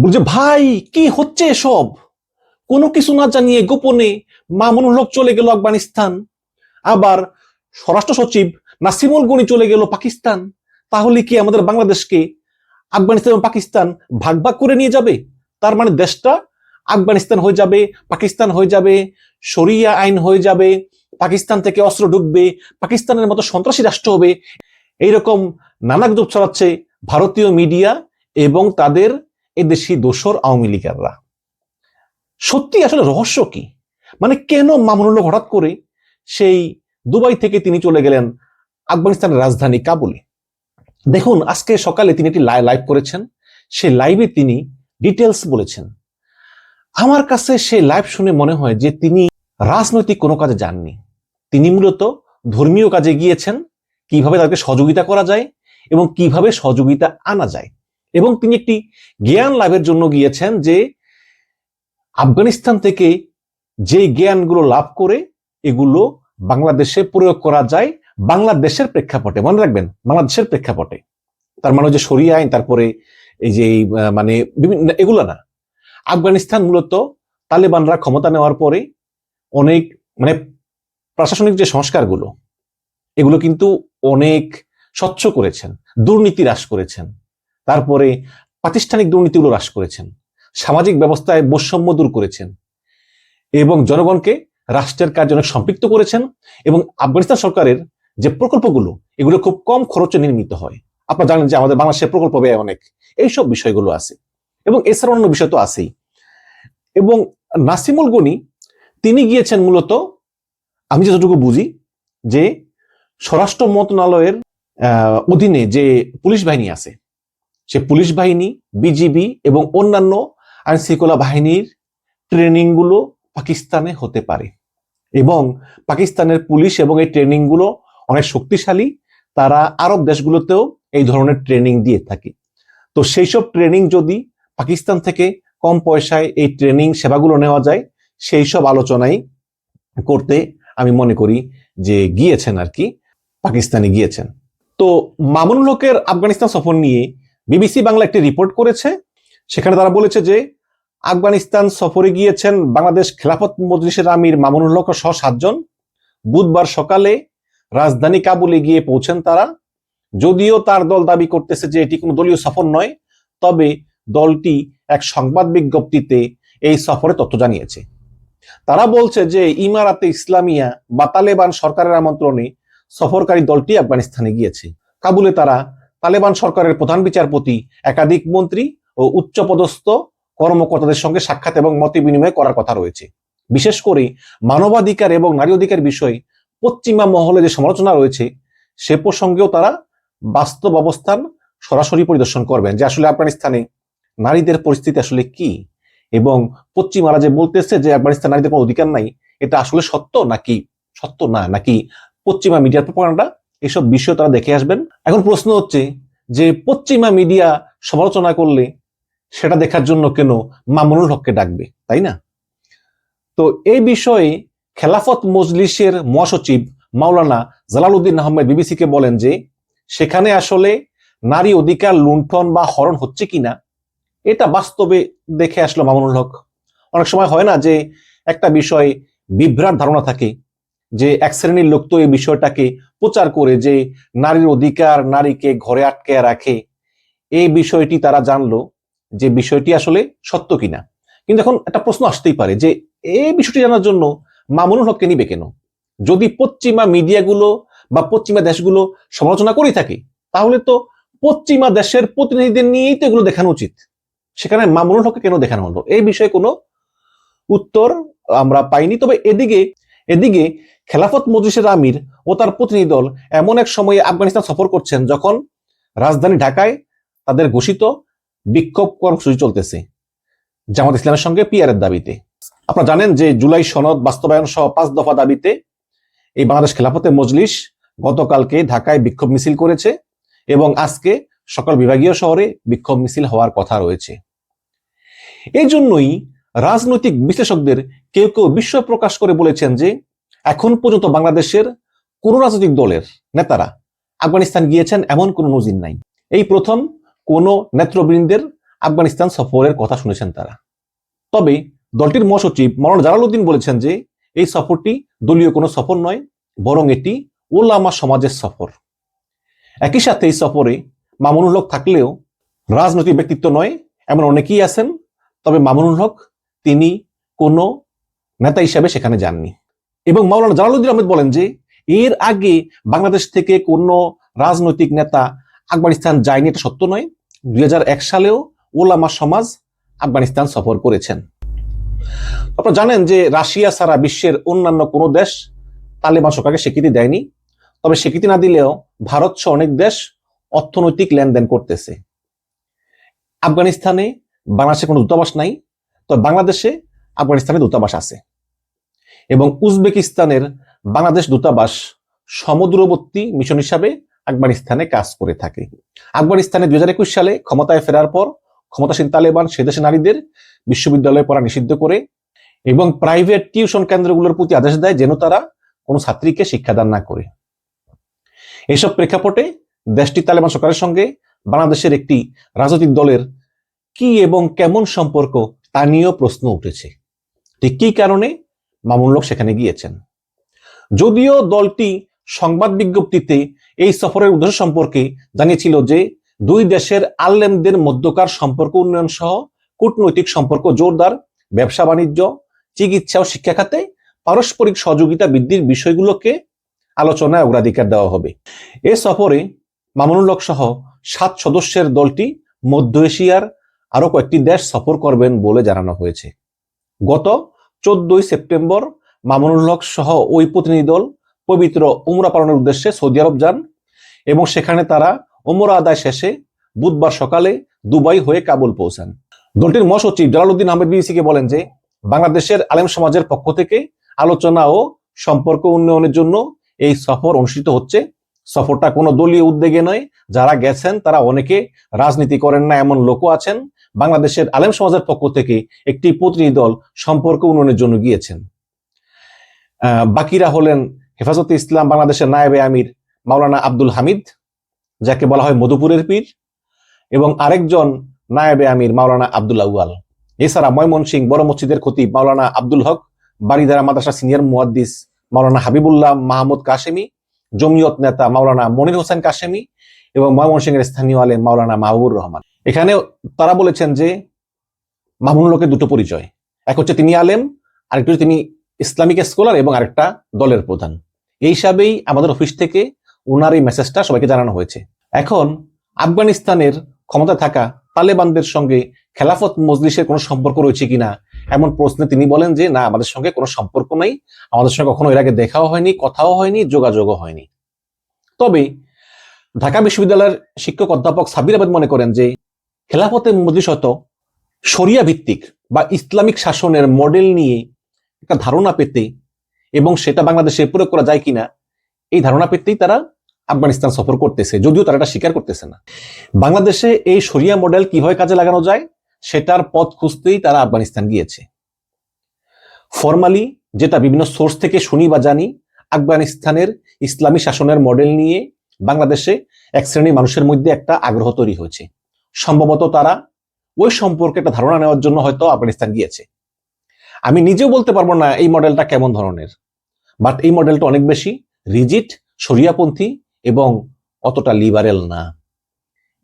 বলছে, ভাই, কি হচ্ছে সব কোনো কিছু না জানিয়ে গোপনে মামুনুল হক চলে গেল আফগানিস্তান। আবার স্বরাষ্ট্র সচিব নাসিমুল গনি চলে গেল পাকিস্তান। তাহলে কি আমাদের বাংলাদেশকে আফগানিস্তান এবং পাকিস্তান ভাগ ভাগ করে নিয়ে যাবে? তার মানে দেশটা আফগানিস্তান হয়ে যাবে, পাকিস্তান হয়ে যাবে, শরিয়া আইন হয়ে যাবে, পাকিস্তান থেকে অস্ত্র ঢুকবে, পাকিস্তানের মতো সন্ত্রাসী রাষ্ট্র হবে। এইরকম নানা গুজব ছড়াচ্ছে ভারতীয় মিডিয়া এবং তাদের এদেশি দোসর আওয়ামী লীগাররা। সত্যি আসলে রহস্য কি? মানে কেন মামুনুল হঠাৎ করে সেই দুবাই থেকে তিনি চলে গেলেন আফগানিস্তানের রাজধানী কাবুলে? দেখুন, আজকে সকালে তিনি একটি লাইভ করেছেন। সেই লাইভে তিনি ডিটেলস বলেছেন। আমার কাছে সেই লাইভ শুনে মনে হয় যে তিনি রাজনৈতিক কোনো কাজে যাননি। তিনি মূলত ধর্মীয় কাজে গিয়েছেন, কীভাবে তাদেরকে সহযোগিতা করা যায় এবং কীভাবে সহযোগিতা আনা যায়। এবং তিনি একটি জ্ঞান লাভের জন্য গিয়েছেন যে আফগানিস্তান থেকে যে জ্ঞানগুলো লাভ করে এগুলো বাংলাদেশে প্রয়োগ করা যায় বাংলাদেশের প্রেক্ষাপটে। মনে রাখবেন, বাংলাদেশের প্রেক্ষাপটে। তার মানে যে সরিয়ে আইন, তারপরে এই যে মানে বিভিন্ন, এগুলো না। আফগানিস্তান মূলত তালেবানরা ক্ষমতা নেওয়ার পরে অনেক মানে প্রশাসনিক যে সংস্কারগুলো, এগুলো কিন্তু অনেক স্বচ্ছ করেছেন, দুর্নীতি হ্রাস করেছেন। তারপরে প্রাতিষ্ঠানিক দুর্নীতিগুলো হ্রাস করেছেন, সামাজিক ব্যবস্থায় বৈষম্য দূর করেছেন এবং জনগণকে রাষ্ট্রের কাজে অনেক সম্পৃক্ত করেছেন এবং আফগানিস্তান সরকারের যে প্রকল্পগুলো, এগুলো খুব কম খরচে নির্মিত হয়। আপনারা জানেন যে আমাদের বাংলাদেশের প্রকল্প ব্যয় অনেক। এইসব বিষয়গুলো আছে এবং এছাড়া অন্য বিষয় তো আছেই। এবং নাসিমুল গনি, তিনি গিয়েছেন মূলত, আমি যতটুকু বুঝি, যে স্বরাষ্ট্র মন্ত্রণালয়ের অধীনে যে পুলিশ বাহিনী আছে সে পুলিশ বাহিনী বিজিবি এবং অন্যান্য আইন শৃঙ্খলা বাহিনীর ট্রেনিংগুলো পাকিস্তানে হতে পারে। এবং পাকিস্তানের পুলিশ এবং এই ট্রেনিংগুলো অনেক শক্তিশালী, তারা আরব দেশগুলোতেও এই ধরনের ট্রেনিং দিয়ে থাকে। তো সেই সব ট্রেনিং যদি পাকিস্তান থেকে কম পয়সায় এই ট্রেনিং সেবাগুলো নেওয়া যায় সেই সব আলোচনাই করতে আমি মনে করি যে গিয়েছেন আর কি, পাকিস্তানে গিয়েছেন। তো মামুনুল হকের আফগানিস্তান সফর নিয়ে বিবিসি বাংলা একটি রিপোর্ট করেছে। সেখানে তারা বলেছে যে, আফগানিস্তান সফরে গিয়েছেন বাংলাদেশ খেলাফত মজলিসের আমির মামুনুল হক সহ সাতজন। বুধবার সকালে রাজধানী কাবুলে গিয়ে পৌঁছেন তারা। যদিও তার দল দাবি করতেছে যে, এটি কোনো দলীয় সফর নয়, তবে দলটি এক সংবাদ বিজ্ঞপ্তিতে এই সফরে তথ্য জানিয়েছে। তারা বলছে যে, ইমারাতে ইসলামিয়া বা তালেবান সরকারের আমন্ত্রণে সফরকারী দলটি আফগানিস্তানে গিয়েছে। কাবুলে তারা তালেবান সরকারের প্রধান বিচারপতি, একাধিক মন্ত্রী ও উচ্চপদস্থ কর্মকর্তাদের সঙ্গে সাক্ষাৎ এবং মত বিনিময় করার কথা রয়েছে। বিশেষ করে মানবাধিকার এবং নারী অধিকার বিষয়ে পশ্চিমা মহলে যে সমালোচনা রয়েছে, সে প্রসঙ্গেও তারা বাস্তব অবস্থান সরাসরি পরিদর্শন করবেন যে আসলে আফগানিস্তানে নারীদের পরিস্থিতি আসলে কি? এবং পশ্চিমারা যে বলতেছে যে আফগানিস্তান নারীদের কোনো অধিকার নাই, এটা আসলে সত্য নাকি সত্য না? নাকি পশ্চিমা মিডিয়ার প্রপাগান্ডা এসব বিষয় তারা দেখে আসবেন। এখন প্রশ্ন হচ্ছে যে পশ্চিমা মিডিয়া সমালোচনা করলে সেটা দেখার জন্য কেন মামুনুল হককে ডাকবে, তাই না? তো এই বিষয়ে খেলাফত মজলিসের মহাসচিব মাওলানা জালালউদ্দিন আহমেদ বিবিসিকে বলেন যে, সেখানে আসলে নারী অধিকার লুণ্ঠন বা হরণ হচ্ছে কিনা, এটা বাস্তবে দেখে আসলো মামুনুল হক। অনেক সময় হয় না যে একটা বিষয় বিভ্রাট ধারণা থাকে যে এক শ্রেণির লোক তো এই বিষয়টাকে প্রচার করে যে নারীর অধিকার নারীকে ঘরে আটকে রাখে, এই বিষয়টি তারা জানলো যে বিষয়টি আসলে সত্য কিনা। কিন্তু এখন একটা প্রশ্ন আসতেই পারে যে এই বিষয়টি জানার জন্য মামুনুল হককে নিবে কেন? যদি পশ্চিমা মিডিয়াগুলো বা পশ্চিমা দেশগুলো সমালোচনা করেই থাকে, তাহলে তো পশ্চিমা দেশের প্রতিনিধিদের নিয়েই তো এগুলো দেখানো উচিত। সেখানে মামুনুল হককে কেন দেখানো হলো? এই বিষয়ে কোনো উত্তর আমরা পাইনি, তবে এদিকে এদিকে খেলাফত মজলিসের আমির ও তার প্রতিনিধি দল এমন এক সময়ে আফগানিস্তান সফর করছেন যখন রাজধানী ঢাকায় তাদের ঘোষিত বিক্ষোভ কর্মসূচি চলতেছে জামাত ইসলামের সঙ্গে পিয়ারের দাবিতে। আপনারা জানেন যে জুলাই সনদ বাস্তবায়ন সহ পাঁচ দফা দাবিতে এই বাংলাদেশ খেলাফতে মজলিস গতকালকে ঢাকায় বিক্ষোভ মিছিল করেছে এবং আজকে সকল বিভাগীয় শহরে বিক্ষোভ মিছিল হওয়ার কথা রয়েছে। এই জন্যই রাজনৈতিক বিশ্লেষকদের কেউ কেউ বিস্ময় প্রকাশ করে বলেছেন যে, এখন পর্যন্ত বাংলাদেশের কোন রাজনৈতিক দলের নেতারা আফগানিস্তান গিয়েছেন এমন কোনো নজির নাই। এই প্রথম কোন নেতৃবৃন্দের আফগানিস্তান সফরের কথা শুনেছেন তারা। তবে দলটির মহাসচিব মৌলানা জালালউদ্দিন বলেছেন যে, এই সফরটি দলীয় কোনো সফর নয়, বরং এটি ওলামা সমাজের সফর। একই সাথে এই সফরে মামুনুল হক থাকলেও রাজনৈতিক ব্যক্তিত্ব নয়, এমন অনেকেই আছেন। তবে মামুনুল হক তিনি কোনো নেতা হিসাবে সেখানে যাননি। এবং মাওলানা জালালউদ্দিন আহমেদ বলেন যে, এর আগে বাংলাদেশ থেকে কোনো রাজনৈতিক নেতা আফগানিস্তান যায়নি, এটা সত্য নয়। দুই সালেও ওলামা সমাজ আফগানিস্তান সফর করেছেন। আপনারা জানেন যে, রাশিয়া ছাড়া বিশ্বের অন্যান্য কোনো দেশ তালেবান সরকারকে স্বীকৃতি দেয়নি। তবে স্বীকৃতি না দিলেও ভারত সহ অনেক দেশ অর্থনৈতিক লেনদেন করতেছে। আফগানিস্তানে বাংলাদেশে কোনো দূতাবাস নাই। তবে বাংলাদেশে আফগানিস্তানে দূতাবাস আছে। এবং উজবেকিস্তানের বাংলাদেশ দূতাবাস সমুদ্রবর্তী মিশন হিসাবে আফগানিস্তানে কাজ করে থাকে। আফগানিস্তানে দু হাজার একুশ সালে ক্ষমতায় ফেরার পর ক্ষমতাসীন তালেবান সে দেশে নারীদের বিশ্ববিদ্যালয়ে পড়া নিষিদ্ধ করে এবং প্রাইভেট টিউশন কেন্দ্রগুলোর প্রতি আদেশ দেয় যেন তারা কোনো ছাত্রীকে শিক্ষাদান না করে। এসব প্রেক্ষাপটে দেশটি তালেবান সরকারের সঙ্গে বাংলাদেশের একটি রাজনৈতিক দলের কি এবং কেমন সম্পর্ক তা নিয়েও প্রশ্ন উঠেছে। ঠিক কি কারণে? মামুন লোক সেখানে গিয়েছেন। যদিও দলটি সংবাদ বিজ্ঞপ্তিতে এই সফরের উদ্দেশ্য সম্পর্কে জানিয়েছিল যে, দুই দেশের আল্লেমদের মধ্যকার সম্পর্ক উন্নয়ন সহ কূটনৈতিক সম্পর্ক জোরদার, ব্যবসা বাণিজ্য, চিকিৎসা ও শিক্ষা খাতে পারস্পরিক সহযোগিতা বৃদ্ধির বিষয়গুলোকে আলোচনায় অগ্রাধিকার দেওয়া হবে। এ সফরে মামুনুল হক সহ সাত সদস্যের দলটি মধ্য এশিয়ার আরও কয়েকটি দেশ সফর করবেন বলে জানানো হয়েছে। গত চোদ্দই সেপ্টেম্বর মামুনুল হক সহ ওই প্রতিনিধি দল পবিত্র উমরা পালনের উদ্দেশ্যে সৌদি আরব যান এবং সেখানে তারা ওমরা আদায় শেষে বুধবার সকালে দুবাই হয়ে কাবুল পৌঁছান। দলটির মহাসচিব জালালউদ্দিন আহমেদ বিবিসিকে বলেন যে, বাংলাদেশের আলেম সমাজের পক্ষ থেকে আলোচনা ও সম্পর্ক উন্নয়নের জন্য এই সফর অনুষ্ঠিত হচ্ছে। সফরটা কোনো দলীয় উদ্যোগে নয়, যারা গেছেন তারা অনেকে রাজনীতি করেন না, এমন লোকও আছেন। বাংলাদেশের আলেম সমাজের পক্ষ থেকে একটি প্রতিনিধি দল সম্পর্ক উন্নয়নের জন্য গিয়েছেন। বাকিরা হলেন হেফাজতে ইসলাম বাংলাদেশের নায়েবে আমির মাওলানা আব্দুল হামিদ, যাকে বলা হয় মধুপুরের পীর, এবং আরেকজন নায়েবে আমির মাওলানা আব্দুল আউয়াল। এছাড়া ময়মনসিং বড় মসজিদের খতিব মাওলানা আব্দুল হক বারিদারা মাদ্রাসা সিনিয়র মুয়াদ্দিস মাওলানা হাবিবুল্লাহ মাহমুদ কাশেমি, জমিয়ত নেতা মাওলানা মনির হোসেন কাশেমি, এবং ময়মনসিংহের স্থানীয় আলেম মাওলানা মাহবুর রহমান। এখানে তারা বলেছেন যে মামুনুল হকের দুটো পরিচয়। এক হচ্ছে তিনি আলেম, আরেকটি তিনি ইসলামিক স্কলার এবং আরেকটা দলের প্রধান। এই হিসাবেই আমাদের অফিস থেকে ওনার এই মেসেজটা সবাইকে জানানো হয়েছে। এখন আফগানিস্তানের ক্ষমতা থাকা তালেবানদের সঙ্গে খেলাফত মজলিসের কোনো সম্পর্ক রয়েছে কিনা, এমন প্রশ্নে তিনি বলেন যে, না, আমাদের সঙ্গে কোনো সম্পর্ক নেই। আমাদের সঙ্গে কখনো এর আগে দেখাও হয়নি, কথাও হয়নি, যোগাযোগও হয়নি। তবে ঢাকা বিশ্ববিদ্যালয়ের শিক্ষক অধ্যাপক সাবির আহমেদ মনে করেন যে খেলাফতে হয়তো শরিয়া ভিত্তিক বা ইসলামিক শাসনের মডেল নিয়ে একটা ধারণা পেতে এবং সেটা বাংলাদেশে প্রয়োগ করা যায় কিনা, এই ধারণা পেতেই তারা আফগানিস্তান সফর করতেছে। যদিও তারা এটা স্বীকার করতেছে না। বাংলাদেশে এই শরিয়া মডেল কীভাবে কাজে লাগানো যায়, সেটার পথ খুঁজতেই তারা আফগানিস্তান গিয়েছে। ফরমালি যেটা বিভিন্ন সোর্স থেকে শুনি বা জানি, আফগানিস্তানের ইসলামী শাসনের মডেল নিয়ে বাংলাদেশে এক শ্রেণির মানুষের মধ্যে একটা আগ্রহ তৈরি হয়েছে। সম্ভবত তারা ওই সম্পর্কে একটা ধারণা নেওয়ার জন্য হয়তো আফগানিস্তান গিয়েছে। আমি নিজেও বলতে পারব না এই মডেলটা কেমন ধরনের বাট এই মডেলটা অনেক বেশি রিজিট শরিয়াপন্থী এবং অতটা লিবারেল না।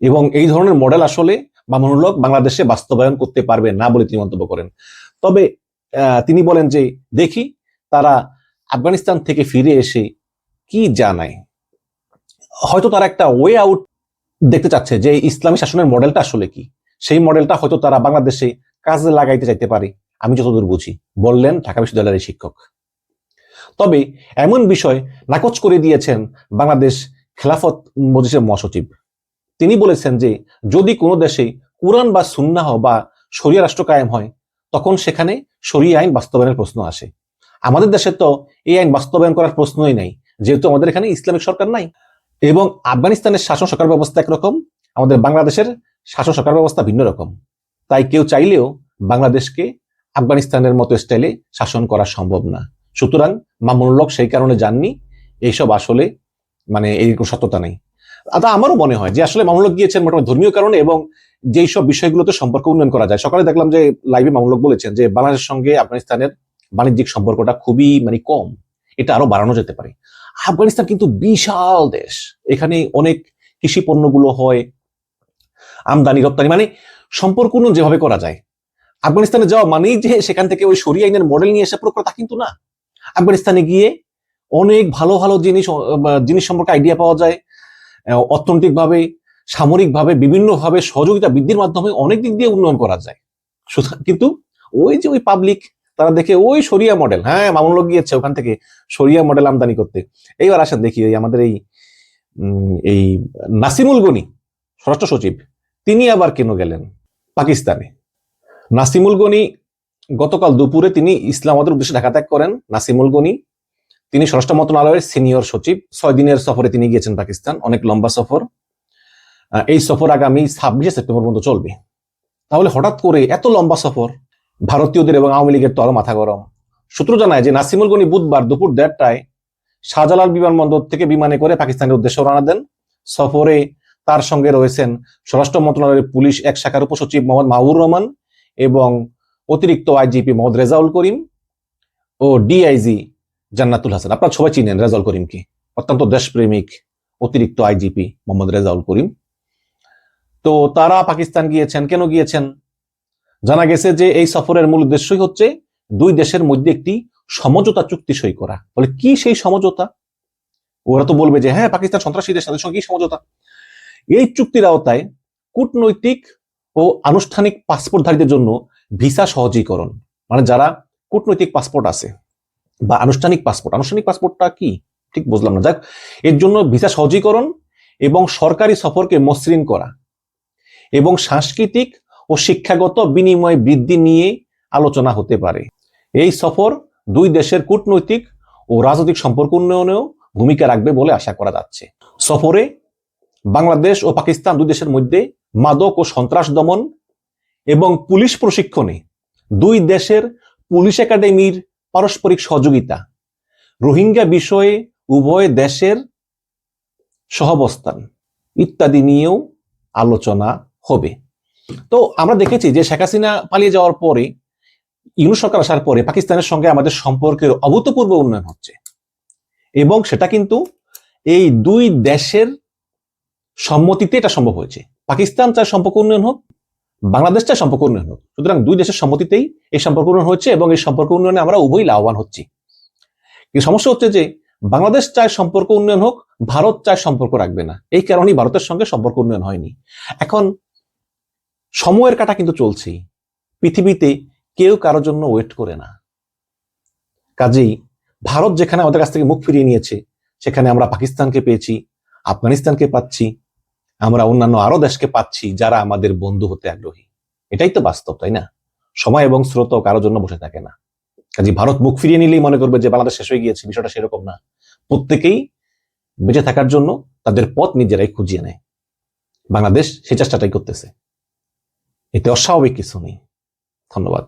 এবং এই ধরনের মডেল আসলে মামুনুল হক বাংলাদেশে বাস্তবায়ন করতে পারবে না বলে তিনি মন্তব্য করেন। তবে তিনি বলেন যে, দেখি তারা আফগানিস্তান থেকে ফিরে এসে কি জানায়? হয়তো তারা একটা ওয়ে আউট দেখতে চাচ্ছে যে ইসলামী শাসনের মডেলটা আসলে কি? সেই মডেলটা হয়তো তারা বাংলাদেশে কাজে লাগাইতে চাইতে পারে। আমি যতদূর বুঝি, বললেন ঢাকা বিশ্ববিদ্যালয়ের শিক্ষক। তবে এমন বিষয় নাকচ করে দিয়েছেন বাংলাদেশ খেলাফত মজলিসের মহাসচিব। তিনি বলেছেন যে, যদি কোনো দেশে কোরআন বা সুন্নাহ বা শরিয়া রাষ্ট্র কায়েম হয়, তখন সেখানে শরিয়া আইন বাস্তবায়নের প্রশ্ন আসে। আমাদের দেশে তো এই আইন বাস্তবায়ন করার প্রশ্নই নাই, যেহেতু আমাদের এখানে ইসলামিক সরকার নাই। এবং আফগানিস্তানের শাসন সরকার ব্যবস্থা একরকম, আমাদের বাংলাদেশের শাসন সরকার ব্যবস্থা ভিন্ন রকম। তাই কেউ চাইলেও বাংলাদেশকে আফগানিস্তানের মতো স্টাইলে শাসন করা সম্ভব না। সুতরাং মামুনুল সেই কারণে যাননি। এইসব আসলে মানে এই সত্যতা নেই। তা আমারও মনে হয় যে আসলে মামুনুল গিয়েছেন মোটামুটি ধর্মীয় কারণে এবং যেই সব বিষয়গুলোতে সম্পর্ক উন্নয়ন করা যায়, সকালে দেখলাম যে লাইভে মামলক বলেছেন যে বাংলাদেশের সঙ্গে আফগানিস্তানের বাণিজ্যিক সম্পর্কটা খুবই মানে কম। এটা আরও বাড়ানো যেতে পারে। আফগানিস্তান কিন্তু বিশাল দেশ। এখানে অনেক কৃষি পণ্যগুলো হয়, আমদানি, রপ্তানি মানে সম্পর্ক যেভাবে করা যায়। আফগানিস্তানে যাওয়া মানেই যে সেখান থেকে ওই সরিয়া আইনের মডেল নিয়ে এসে প্রয়োগ করা তা কিন্তু না। আফগানিস্তানে গিয়ে অনেক ভালো ভালো জিনিস জিনিস সম্পর্কে আইডিয়া পাওয়া যায়। অর্থনৈতিকভাবে, সামরিকভাবে, বিভিন্নভাবে সহযোগিতা বৃদ্ধির মাধ্যমে অনেক দিক দিয়ে উন্নয়ন করা যায়। সুতরাং কিন্তু ওই যে ওই পাবলিক তারা দেখে, ওই সরিয়া মডেল হ্যাঁ মামুন গিয়েছে ওখান থেকে, সরিয়া মডেল আমদানি করতে। এইবার আসেন দেখি আমাদের এই এই নাসিমুল গনি, স্বরাষ্ট্র সচিব, তিনি আবার কেন গেলেন? পাকিস্তানে। নাসিমুল গনি গতকাল দুপুরে তিনি ইসলামাবাদের উদ্দেশ্যে ঢাকা ত্যাগ করেন। নাসিমুল গনি, তিনি স্বরাষ্ট্র মন্ত্রণালয়ের সিনিয়র সচিব। ছয় দিনের সফরে তিনি গিয়েছেন পাকিস্তান, অনেক লম্বা সফর। এই সফর আগামী ছাব্বিশে সেপ্টেম্বর পর্যন্ত চলবে। তাহলে হঠাৎ করে এত লম্বা সফর ভারতীয়দের এবং আওয়ামী লীগের তো আরও মাথা গরম। সূত্র জানায় যে নাসিমুল গনি বুধবার দুপুর দেড়টায় শাহজালাল বিমানবন্দর থেকে বিমানে করে পাকিস্তানের উদ্দেশ্যে রওনা দেন। সফরে তার সঙ্গে রয়েছেন স্বরাষ্ট্র মন্ত্রণালয়ের পুলিশ এক শাখার উপসচিব মোহাম্মদ মাহবুর রহমান এবং অতিরিক্ত আইজিপি মোহাম্মদ রেজাউল করিম ও ডিআইজি জান্নাতুল হাসান। আপনারা সবাই চিনেন রেজাউল করিমকে অত্যন্ত দেশপ্রেমিক, অতিরিক্ত আইজিপি মোহাম্মদ রেজাউল করিম। তো তারা পাকিস্তান গিয়েছেন। কেন গিয়েছেন? জানা গেছে যে এই সফরের মূল উদ্দেশ্যই হচ্ছে দুই দেশের মধ্যে একটি সমঝোতা চুক্তি সই করা। বলে কি সেই সমঝোতা? ওরা তো বলবে যে হ্যাঁ পাকিস্তান সন্ত্রাসীদের সাথে তাদের সঙ্গে কি সমঝোতা। এই চুক্তির আওতায় কূটনৈতিক ও আনুষ্ঠানিক পাসপোর্টধারীদের জন্য ভিসা সহজীকরণ মানে যারা কূটনৈতিক পাসপোর্ট আছে বা আনুষ্ঠানিক পাসপোর্ট। আনুষ্ঠানিক পাসপোর্টটা কি? ঠিক বুঝলাম না। যাক, এর জন্য ভিসা সহজীকরণ এবং সরকারি সফরকে মসৃণ করা এবং সাংস্কৃতিক ও শিক্ষাগত বিনিময় বৃদ্ধি নিয়ে আলোচনা হতে পারে। এই সফর দুই দেশের কূটনৈতিক ও রাজনৈতিক সম্পর্ক উন্নয়নেও ভূমিকা রাখবে বলে আশা করা যাচ্ছে। সফরে বাংলাদেশ ও পাকিস্তান দুই দেশের মধ্যে মাদক ও সন্ত্রাস দমন এবং পুলিশ প্রশিক্ষণে দুই দেশের পুলিশ একাডেমির পারস্পরিক সহযোগিতা, রোহিঙ্গা বিষয়ে উভয় দেশের সহাবস্থান ইত্যাদি নিয়েও আলোচনা হবে। তো আমরা দেখেছি যে শেখ হাসিনা পালিয়ে যাওয়ার পরে ইউনুস সরকার আসার পরে পাকিস্তানের সঙ্গে আমাদের সম্পর্কের অভূতপূর্ব উন্নয়ন হচ্ছে। এবং সেটা কিন্তু এই দুই দেশের সম্মতিতে এটা সম্ভব হয়েছে। পাকিস্তান চায় সম্পর্ক উন্নয়ন হোক, বাংলাদেশ চায় সম্পর্ক উন্নয়ন হোক। সুতরাং দুই দেশের সম্মতিতেই এই সম্পর্ক উন্নয়ন হচ্ছে এবং এই সম্পর্ক উন্নয়নে আমরা উভয়ই লাভবান হচ্ছি। সমস্যা হচ্ছে যে বাংলাদেশ চায় সম্পর্ক উন্নয়ন হোক, ভারত চায় সম্পর্ক রাখবে না। এই কারণেই ভারতের সঙ্গে সম্পর্ক উন্নয়ন হয়নি। এখন সময়ের কাটা কিন্তু চলছেই। পৃথিবীতে কেউ কারোর জন্য ওয়েট করে না। কাজেই ভারত যেখানে আমাদের কাছ থেকে মুখ ফিরিয়ে নিয়েছে, সেখানে আমরা পাকিস্তানকে পেয়েছি, আফগানিস্তানকে পাচ্ছি, আমরা অন্যান্য আরও দেশকে পাচ্ছি যারা আমাদের বন্ধু হতে আগ্রহী। এটাই তো বাস্তব, তাই না? সময় এবং স্রোত কারোর জন্য বসে থাকে না। কাজে ভারত মুখ ফিরিয়ে নিলেই মনে করবে যে বাংলাদেশ শেষ হয়ে গিয়েছে, বিষয়টা সেরকম না। প্রত্যেকেই বেঁচে থাকার জন্য তাদের পথ নিজেরাই খুঁজিয়ে নেয়। বাংলাদেশ সে চেষ্টাটাই করতেছে। এতে অস্বাভাবিক কিছু নেই। ধন্যবাদ।